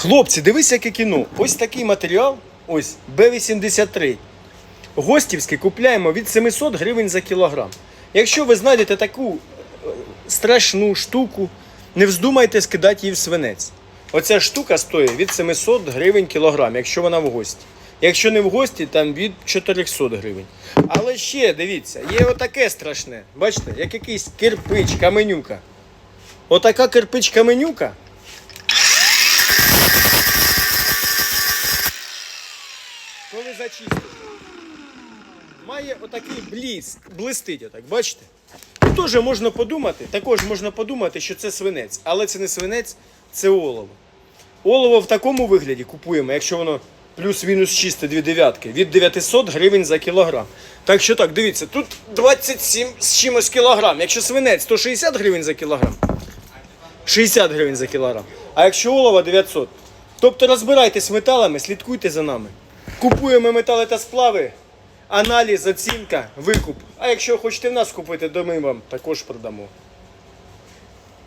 Хлопці, дивись, яке кіно. Ось такий матеріал, ось Б-83. Гостівський купляємо від 700 гривень за кілограм. Якщо ви знайдете таку е, страшну штуку, не вздумайте скидати її в свинець. Оця штука стоїть від 700 гривень кілограм, якщо вона в гості. Якщо не в гості, там від 400 гривень. Але ще дивіться, є отаке страшне. Бачите, як якийсь кирпич, каменюка. Отака кирпич каменюка. Коли зачистити. Має отакий бліск, блистить отак, бачите? Теж можна подумати, також можна подумати, що це свинець, але це не свинець, це олово. Олово в такому вигляді купуємо, якщо воно плюс-мінус чисте дві дев'ятки, від 900 гривень за кілограм. Так що так, дивіться, тут 27 з чимось кілограм. Якщо свинець, то 60 гривень за кілограм. 60 гривень за кілограм. А якщо олово 900. Тобто розбирайтесь металами, слідкуйте за нами. Купуємо метали та сплави, аналіз, оцінка, викуп. А якщо хочете в нас купити, то ми вам також продамо.